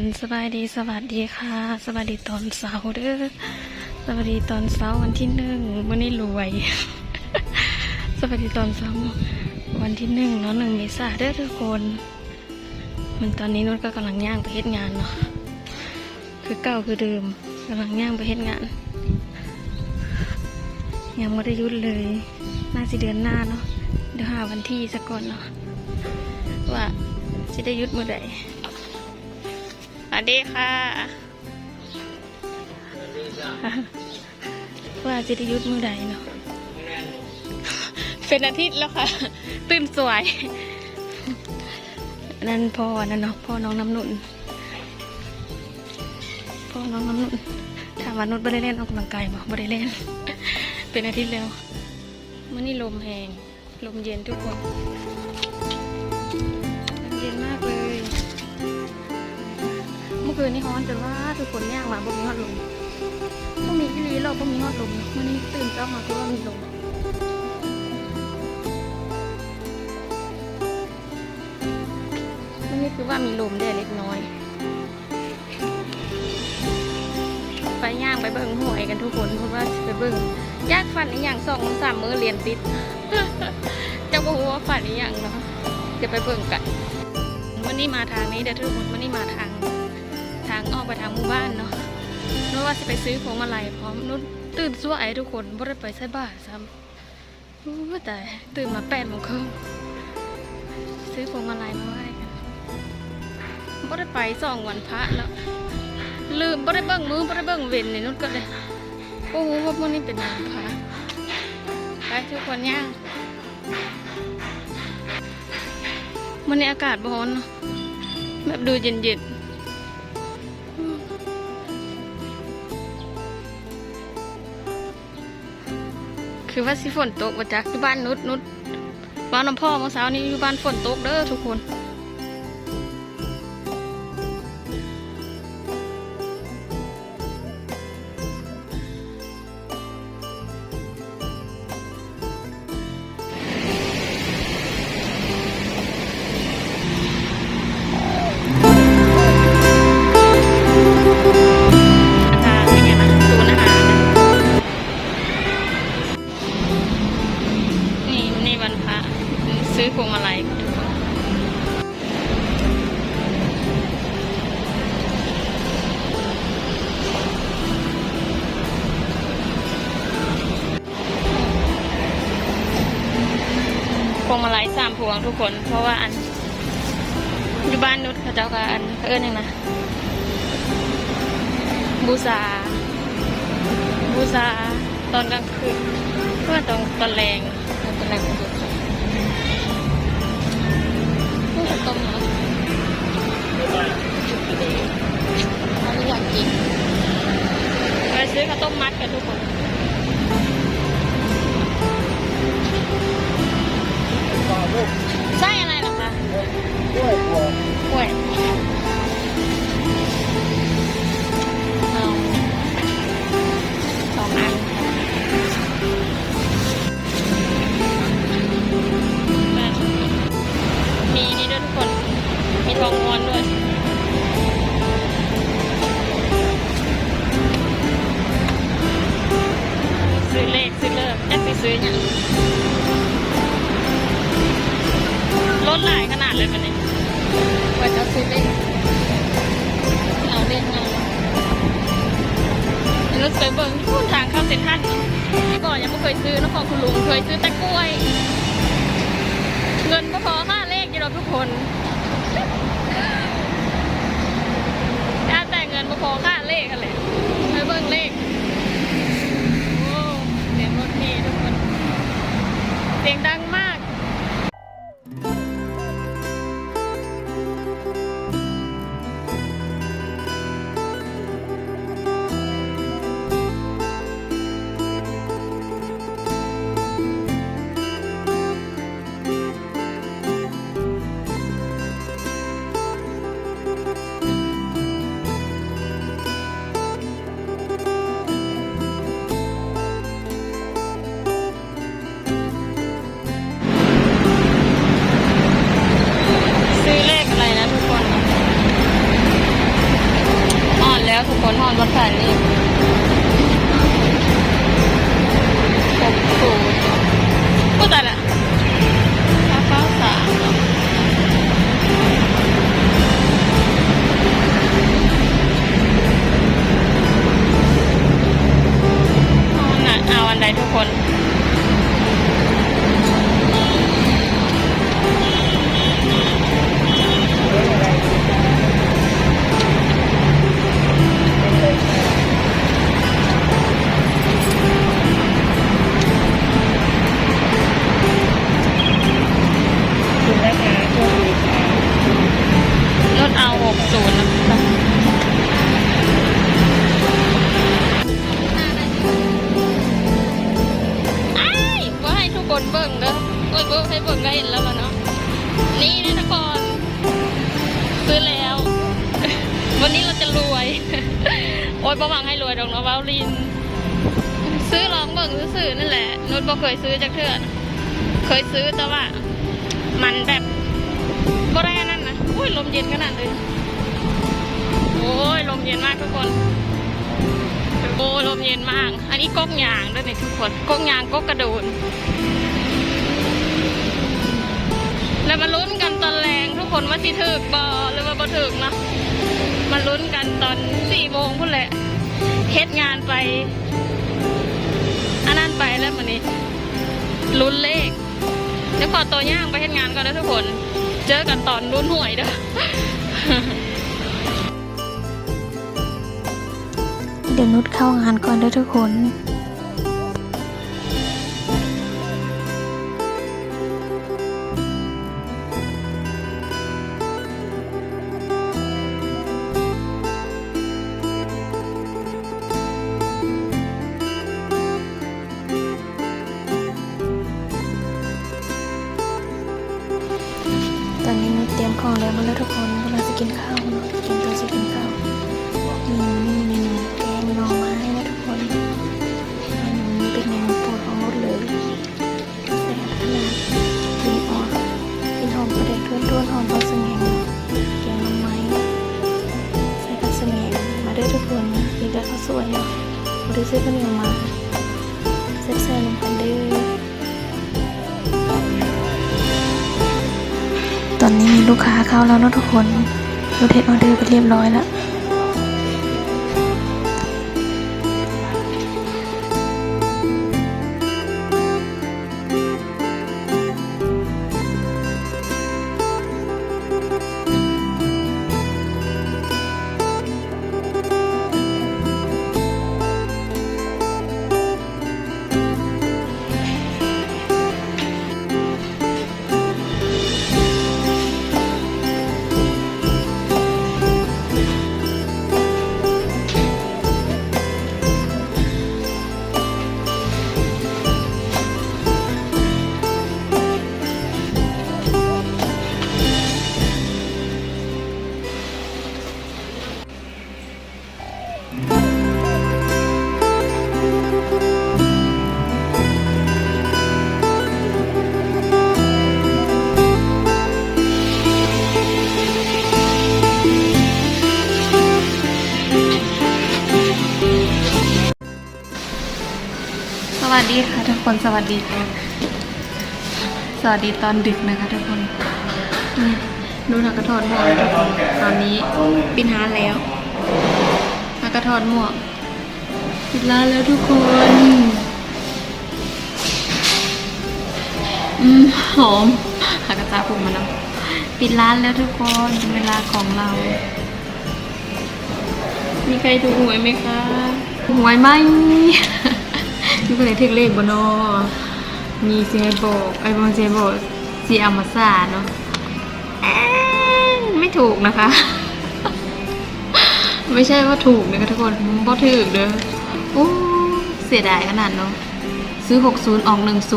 คนสบายดีสวัสดีค่ะ สวัสดีตอนเสาร์เด้อสวัสดีตอนเสาร์วันที่หนึ่งวันนี้รวย สวัสดีตอนเสาร์วันที่หนึ่งเนาะหนึ่งเมษาเด้อทุกคนมันตอนนี้นุ่นก็กำลังย่างไปเฮ็ดงานเนาะคือเก่าคือเดิมกำลังย่างไปเฮ็ดงานยังไม่ได้ยุดเลยน่าจะเดือนหน้าเนาะเดี๋ยวหาวันที่สักก่อนเนาะว่าจะได้ยุดเมื่อไหร่ สวัสดีค่ะว่าจะได้หยุดมือใดเนาะเป็นอาทิตย์แล้วค่ะ ตื่นสวย นั่นพ่อนั่นเนาะพ่อน้องน้ำนุ่นพ่อน้องน้ำนุ่นถามว่านุชไม่ได้เล่นออกกำลังกายบ่ไม่ได้เล่น เป็นอาทิตย์แล้วมันนี่ลมแหงลมเย็นทุกคน คืนนี้ฮ้อนจนว่าทุกคนยางมาบ่มีฮอดลมบ่มีอีหลีเราบ่มีฮอดลมวันนี้ตื่นเช้ามาคือว่ามีลมวันนี้คือว่ามีลมได้เล็กน้อย ไปย่างไปเบิ่งหวยกันทุกคนเพราะว่าไปเบิ่งยากฝันอีหยังสองสามมือเรียนติดจะบ่ฮู้ว่าฝันอีหยังเนาะจะไปเบิ่งกันวันนี้มาทางนี้เด้อทุกคนวันนี้มาทาง ออกไปทางหมู่บ้านเนาะนึกว่าจะไปซื้อของมาลัยพร้อมนุชตื่นสวยทุกคนบ่ได้ไปใส่บาซ้ำแต่ตื่นมาแปดโมงครึ่งซื้อของมาลัยมาไหว้กันบ่ได้ไปสองวันพระแล้วลืมบ่ได้เบิ่งมือบ่ได้เบิ่งเว้นนี่นุชก็เลยโอ้โหว่ามื้อนี้เป็นวันพระไปทุกคนย่างมื้อนี้อากาศบ่ร้อนเนาะแบบดูเย็นๆ คือว่าสิฝนตกมาจากที่บ้านนุดนุดบ้านน้ำพ่อเมื่อเช้านี้อยู่บ้านฝนตกเด้อทุกคน มาลัยทุกคนพวงมาลัยสามพวงทุกคน เพราะว่าอันอยู่บ้านนุชเขาเจ้าก็อันเขาเอิ้นยังนะบูชาบูชาตอนกลางคืนเพื่อตอนตอนแรงตอนแรง เขาไม่อยากกินไปซื้อข้าวต้มมัดกันทุกคนไส้อะไรหรอคะกล้วยกล้วยเอาสองอัน แล้วมาลุ้นกันตอนแรงทุกคนว่าสิถึกบอหรือว่าบ่ถึกเนาะมาลุ้นกันตอนสี่โมงพุ่นแหละเฮ็ดงานไปอันนั้นไปแล้ววันนี้ลุ้นเลขเดี๋ยวขอตัวย่างไปเฮ็ดงานก่อนนะทุกคน เจอกันตอนลุ้นหวยเด้อเดี๋ยวนุชเข้างานก่อนเด้อทุกคน ซื้อข้าวเหนียวมาแซ่บๆลงกันเด้อตอนนี้มีลูกค้าเข้าแล้วนะทุกคนราเทสออเดอร์ไปเรียบร้อยแล้ว วัสดีสวัสดีตอนดึกนะคะทุกคนนี่ดูนักกระทอดหมวกคนตอนนี้ปิดร้านแล้วนักกระทอดหมวกปิดร้านแล้วทุกคนอืมหอมหากระจาพุงมาแล้วปิดร้านแล้วทุกคนเป็นเวลาของเรา มีใครถูกหวยไหมคะหวยไหม ยูก็เลยเทกเลขบเนอมีเซียบอกไอ้บางเซียบอกเซีอามาซาเนาะไม่ถูกนะคะ ไม่ใช่ว่าถูกนะคะทุกคนบ่ถูกเด้อโอ้เสียดายขนาดเนาะซื้อ 60 ออก 10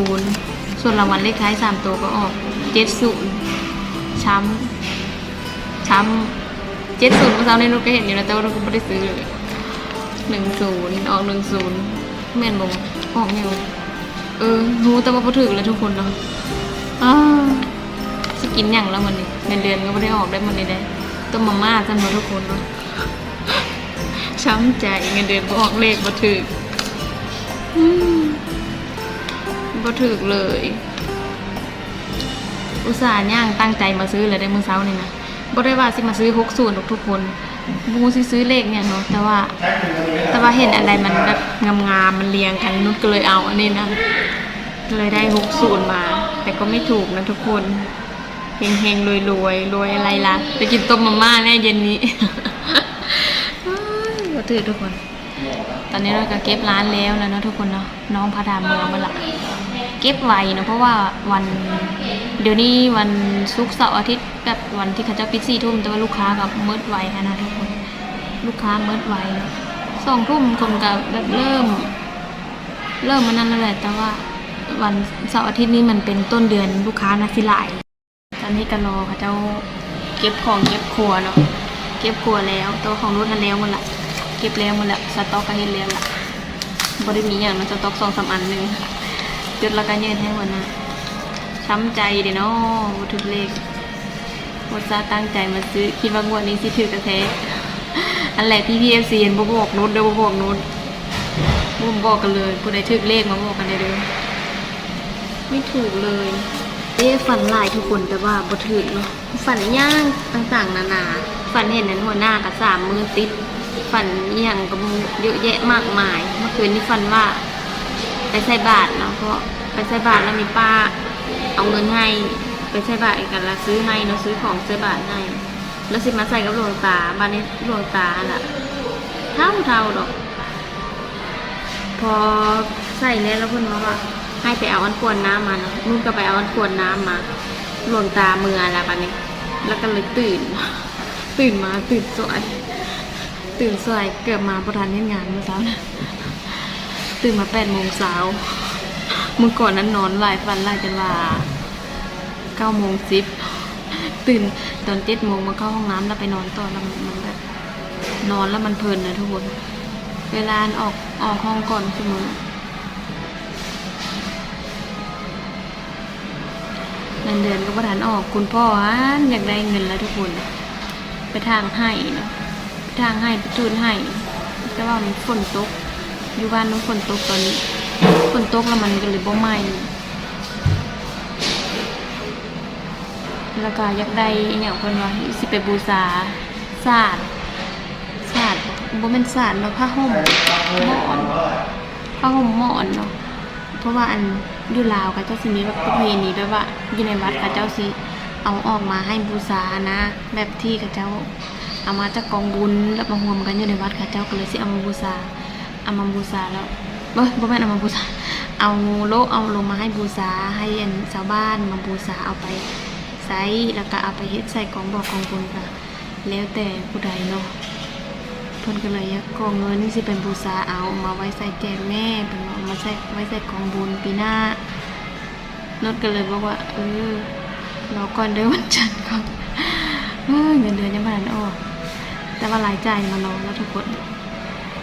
ส่วนรางวัลเลขท้าย 3 ตัวก็ออก 70 ช้ำ ช้ำ 70เมื่อเช้าในนุกก็เห็นอยู่นะแต่ว่านุกก็ไม่ได้ซื้อเลยหนึ่งศูนย์ออกหนึ่งศูนย์แม่นบง ออกอยู่เออรู้แต่ว่าพอถึกแล้วทุกคนเนาะอ้าสกินอย่างแล้วมันนี่เงินเดือนก็ไม่ได้ออกได้มันนี่ได้ต้มมาม่าจำนวนทุกคนเนาะช้ำใจเงินเดือนบออกเลขบ่ถึกอืมบ่ถึกเลย อุตส่าห์ย่างตั้งใจมาซื้อเลยได้มือเช้านี่นะบ่ได้ว่าสิมาซื้อ6ศูนย์ทุกคน บูสิซื้อเลขเนี่ยเนาะแต่ว่า แต่ว่าเห็นอะไรมันแบบงามๆมันเรียงกันนุชก็เลยเอาอันนี้นะเลยได้6ศูนย์มา แต่ก็ไม่ถูกนะทุกคนเฮงๆรวยๆรวยอะไรล่ะจะกินต้มมาม่าแน่เย็นนี้ก็ถือทุกคน ตอนนี้เราก็เก็บร้านแล้วแล้วเนาะทุกคนเนาะน้องพาดามเมืองมาละ เก็บไวเนาะเพราะว่าวันเดี๋ยวนี้วันศุกร์เสาร์อาทิตย์แบบวันที่เขาจ้าปิดสี่ทุ่มแต่ว่าลูกค้ากับมิดไวค่ะนะทุกคนลูกค้ามิดไวสองทุ่มคนกับแบบเริ่ม เริ่มมันนั่นแล้วแหละแต่ว่าวันเสาร์อาทิตย์นี้มันเป็นต้นเดือนลูกค้านะสิหลายตอนนี้ก็รอเขาเจ้าเก็บของเก็บครัวเนาะเก็บครัวแล้วตัวของรุ่นทันแล้วหมันละเก็บแล้วหมันละสต็อกก็เห็นแล้วละบริมีอย่างมันสต็อกสองสามอันหนึง จุดแล้วก็ยืนให้หัวหน้าช้ำใจเด้เนาะบ่ถูกเลขวดซาห์ตั้งใจมาซื้อ คิดว่างวดนี้สิถือกระแท้อันแรกที่พีเอฟซีเห็นบ่บอกนุชเด้อบ่บอกนุชบ่บอกกันเลยผู้ใดถือเลขมาบอกกันได้เด้อไม่ถูกเลยเอ๊ะฝันหลายทุกคนแต่ว่าบ่ถึกเนาะฝันย่างต่างๆ นานาฝันเห็นนั้นหัวหน้ากับสามมือติดฝันอหย่างกับเยอะแยะมากมาย เมื่อคืนนี้ฝันว่า ไปใส่บาตรเนาะเพราะไปใส่บาตรแล้วมีป้าเอาเงินให้ ไปใส่บาตรอีกกันแล้วซื้อให้เนาะซื้อของใส่บาตรให้แล้วสิมาใส่กับหลวงตาบ้านนี้หลวงตาล่ะเท่าเท่าดอก พอใส่แล้วแล้วเพิ่อนบอกว่าให้ไปเอาอันกวนน้ำมาเนาะนุ่นก็ไปเอาอันกวนน้ำมาหลวงตาเมื่ออะไรปะนี้ แล้วก็เลยตื่น ตื่นมาตื่นสวย ตื่นสวยเกือบมาประทานเล่นงานเมื่อเช้านะ ตื่นมาแปดโมงเช้าเมื่อก่อนนั้นนอนหลายฟันหลายจนว่าเก้าโมงสิบตื่นตอนเจ็ดโมงมาเข้าห้องน้ำแล้วไปนอนต่อแล้วมันแบบนอนแล้วมันเพลินนะทุกคน เวลาออกออกห้องก่อนเสมอเงินเดือนก็ประทานออกคุณพ่อฮันอยากได้เงินแล้วทุกคน ไปทางให้เนาะไปทางให้ไปจูนให้แต่ว่ามันฝนตก อยู่บ้านมันฝนตกตอนนี้ฝนตกแล้วมันก็เลยบ่ไหม้แล้วก็อยากได้อหย่างเพิ่นว่าสิไปบูชาศาสตร์ศาสตร์บ่แม่นศาสตร์เนาะผ้าห่มหมอนผ้าห่มหมอนเนาะเพราะว่าอันอยู่ลาวกับเจ้าสิมีแบบประเพณีแบบว่าอยู่ในวัดกับเจ้าสิเอาออกมาให้บูชานะ แบบที่กับเจ้าเอามาจากกองบุญแล้วมารวมกันอยู่ในวัดกับเจ้าก็เลยสิเอามาบูชา อามาบูชาแล้วเอ้ยบ่แม่นเอามาบูชาเอาโลเอาลงมาให้บูชาให้ชาวบ้านมาบูชาเอาไปใส่แล้วก็เอาไปเฮ็ดใส่กองบอกกองบุญค่ะ แล้วแต่ผู้ใดเนาะเพิ่นก็เลยอยากของเงินสิเป็นบูชาเอามาไว้ใส่แจกแม่เพิ่นว่าเอามาใส่ไว้ใส่กองบุญปีหน้านดก็เลยบอกว่า เออรอก่อนเด้อวันจันทร์ก่อนเออเงินเดือนยังไม่ทันออกแต่ว่าหลายใจมารอแล้วทุกคน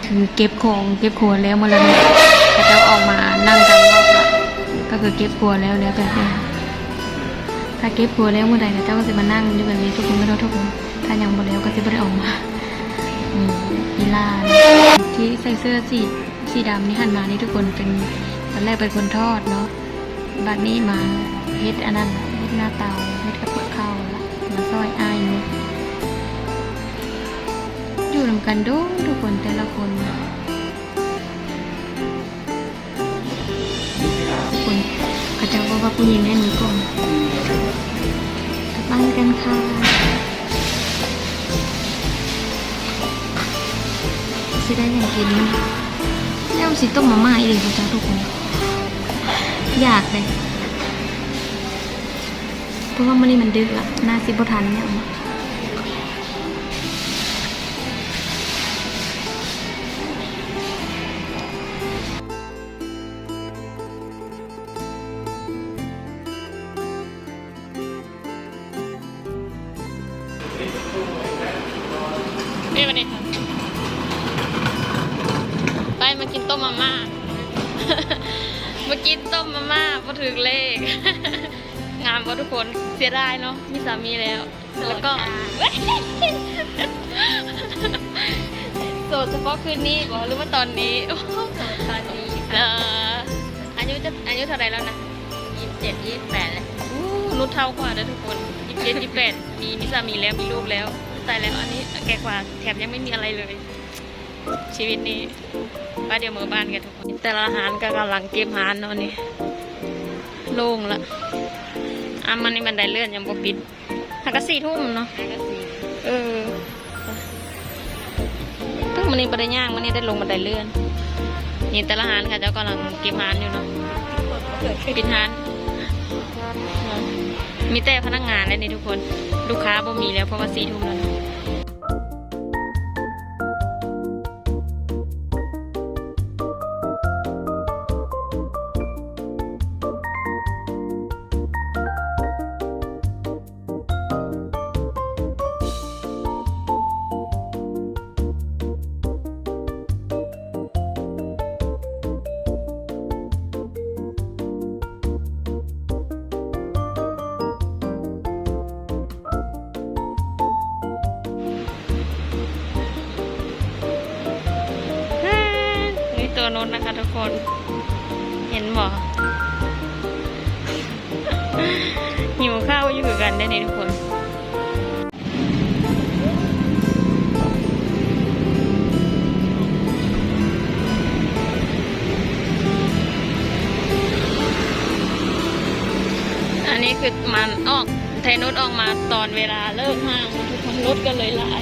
คือเก็บของเก็บครัวแล้วมาแล้วเนี่ยแต่เจ้าออกมานั่งกันรอบละก็คือเก็บครัวแล้วแล้วกันเนี่ถ้าเก็บครัวแล้วเมื่อใดเนี่ยเจ้าก็จะมานั่งอยู่แบบนี้ทุกคนก็เท่าทุกคนถ้ายังบ่แล้วก็จะไม่ได้ออกมาอืมกีฬาที่ใส่เสื้อสีสีดำนี่หันมานี่ทุกคนเป็นตอนแรกเป็นคนทอดเนาะบัดนี้มาเฮ็ดอันนั้นเฮ็ดหน้าเตา กันดูทุกคนแต่ละคนทุกคนเขาจะว่าว่าผู้หญิงได้มือก่อนกลับบ้านกันค่ะสิได้อย่างกินแล้วสิต้มมาม่าอีกเขาจ้าทุกคน อยากเลย เพราะว่ามันนี่มันดึกละน่าสิบทันเนี่ย กินต้มมาม่าพอถึงเลข งามวะทุกคนเสียดายเนาะมีสามีแล้ว แล้วก็เโสดเฉพาะคืนนี้บอกหรือว่าตอนนี้ตอนนี้เอออายุจะอายุเท่าไหรแล้วนะยี่สิบเจ็ดยี่สิบแปดเลยอู้นุชเท่ากว่านะทุกคนยี่สิบเจ็ดยี่สิบแปดมีมีสามีแล้วมีลูกแล้วตายแล้วอันนี้แก่กว่าแถมยังไม่มีอะไรเลย ชีวิตนี้ป้าเดี๋ยวมือบ้านกันทุกคน แต่ละอาหารก็กำลังเก็บหานเนาะนี่โล่งละอะมันนี่บันไดเลื่อนยังบ่ปิดหักกะสี่ทุ่มเนาะห้าก็สี่เออตึ้งมันนี่บันไดย่างมันนี่ได้ลงบันไดเลื่อน นี่แต่ละหานค่ะเจ้ากำลังเก็บหานอยู่เนาะเกิดขึ้นปิดหานมีแต่พนักงานแล้วนี่ทุกคน ลูกค้าบ่มีแล้วเพราะว่าสี่ทุ่มแล้ว ตัวนนท์นะคะทุกคน เห็นบ่หิวข้าวอยู่กันได้นี่ทุกคนอันนี้คือมันออกเทนุชออกมาตอนเวลาเลิกห้างทุกคนรถก็เลยหลาย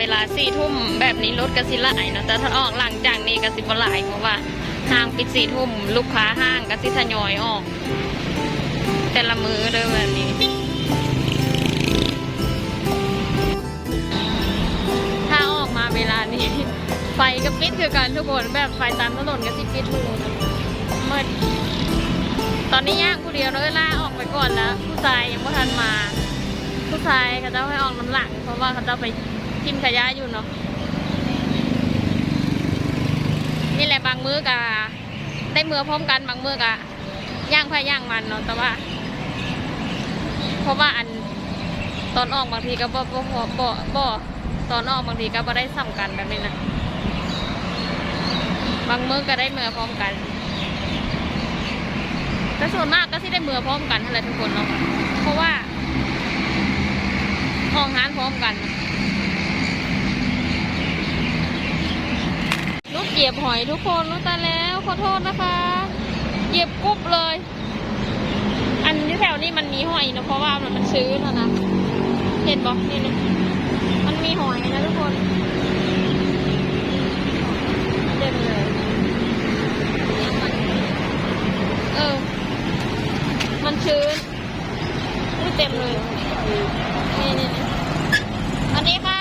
เวลาสี่ทุ่มแบบนี้รถก็สิหลายเนาะแต่ถ้าออกหลังจากนี้ก็สิบ่หลายเพราะว่าห้างปิดสี่ทุ่มลูกค้าห้างก็สิทยอยออก แต่ละมือเลยแบบนี้ ถ้าออกมาเวลานี้ ไฟก็ปิดคือกันทุกคนแบบไฟตามถนนก็สิปิดเลยมืดตอนนี้ย่างผู้เดียวเลยล่าออกไปก่อนแล้ว ผู้ชายยังไม่ทันมา ผู้ชายเขาจะให้ออกน้ำหลังเพราะว่าเขาจะไป ทิมขยะอยู่เนาะนี่แหละบางมือกะได้มือพร้อมกันบางมือกะย่างพายย่างมันเนาะแต่ว่า เพราะว่าอันตอนออกบางทีก็บ่บ่บ่บ่ตอนออกบางทีก็บ่ได้ซ้ำกันแบบนี้นะบางมือก็ได้มือพร้อมกันแต่ส่วนมากก็ที่ได้มือพร้อมกันอะไรทุกคนเนาะเพราะว่าห้องงานพร้อมกันลูกเห ยียบหอยทุกคนรู้ตาแล้วขอโทษนะคะ เหยียบกุบเลย อันที่แถวนี้มันมีหอยนะเพราะว่ามันมันชื้นนะนะเห็นบอกนี่นะมันมีหอยนะทุกคนเต็มเลยเออ มันชื้นอุ๊ยเต็มเลยนี่นี่นี่สวัสดีค่ะ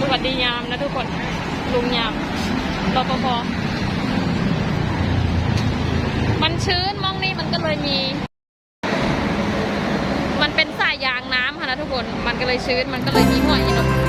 สวัสดียามนะทุกคน ลุงยามรปภมันชื้นมองนี่มันก็เลยมี มันเป็นสายยางน้ำค่ะนะทุกคน มันก็เลยชื้น มันก็เลยมีหอยเนาะและ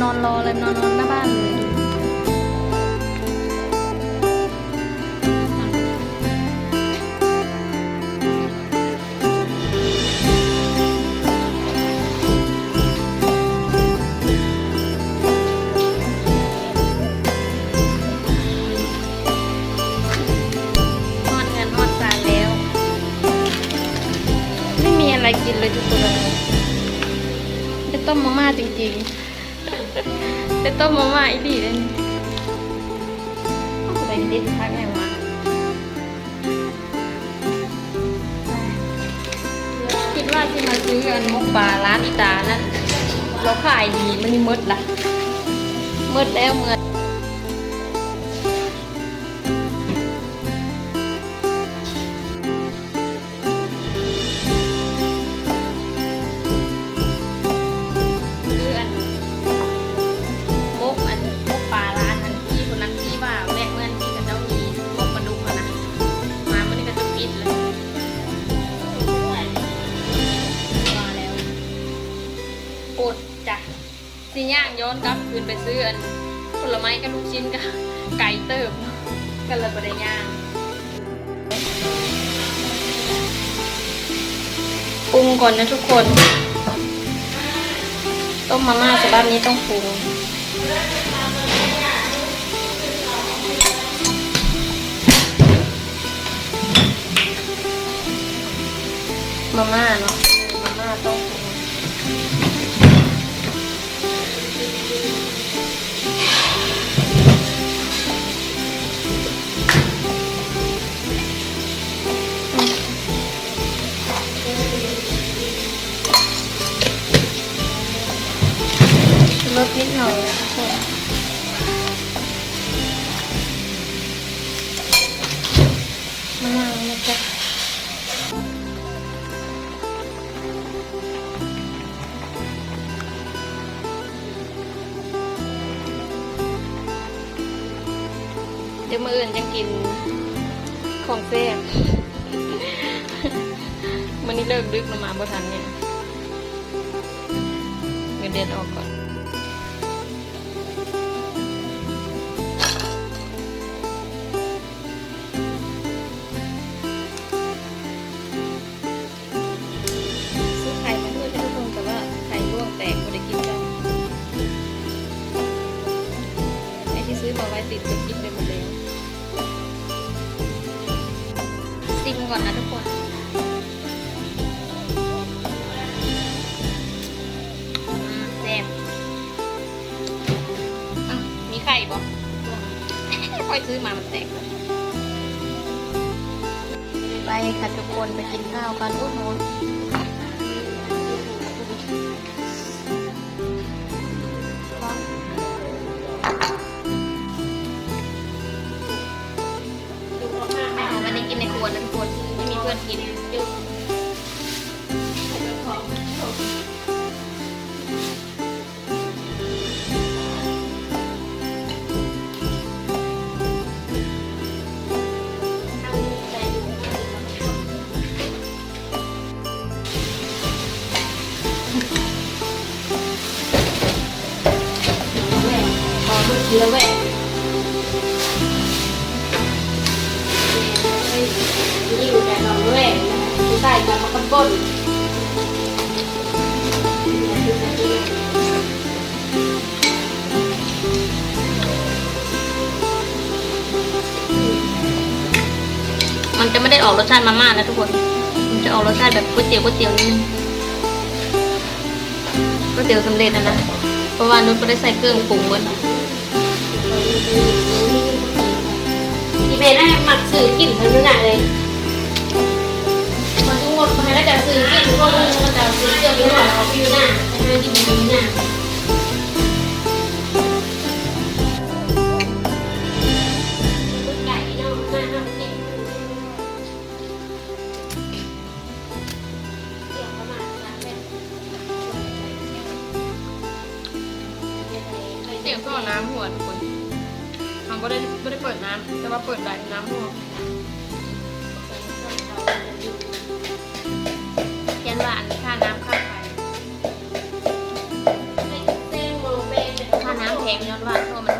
นอนรอเลยนอนนอนหน้าบ้านเลย มันนี่หมดละ อนกลับคืนไปซื้ออันผลไม้กับลูกชิ้นกับไก่เติบเนาะก็เลยไปได้ย่างปรุงก่อนนะทุกคน ต้มมาม่าฉบับนี้ต้องปรุงมาม่าเนาะ ติดจะกินไปหมดแล้วซิมก่อนนะทุกคนแซ่บมีไข่บ่ค่อยซื้อมามันแตกเลยไปค่ะทุกคนไปกินข้าวกันโอ้โห พอเมื่อกี้แล้วแหวะนี่อยู่แต่เราด้วยใส่มาเขาก้นมันจะไม่ได้ออกรสชาติมาม่านะทุกคน มันจะออกรสชาติแบบก๋วยเตี๋ยวก๋วยเตี๋ยวนิดนึงก๋วยเตี๋ยวสำเร็จนะนะ เพราะว่านุชก็ได้ใส่เครื่องปรุงไว้ ที่เป็นให้หมักสื่อกลิ่นทั้งนั้นเลยมันทั้งหมดมันก็จะสื่อกลิ่นพวกนี้มันจะสื่อเกี่ยวกับหัวของผิวหน้าแต่ไม่กินผิวหน้าไก่เนาะหน้าเดี๋ยวประมาณนั้นแหละเตี๋ยวก็น้ำหัวทุกคน ก็ได้บ่ได้เปิดน้ำแต่ว่าเปิดไหน้ำพวกเขียนว่าอันนี้ค่าน้ำค่าไฟค่าน้ำแพงย้อนว่าเพราะมัน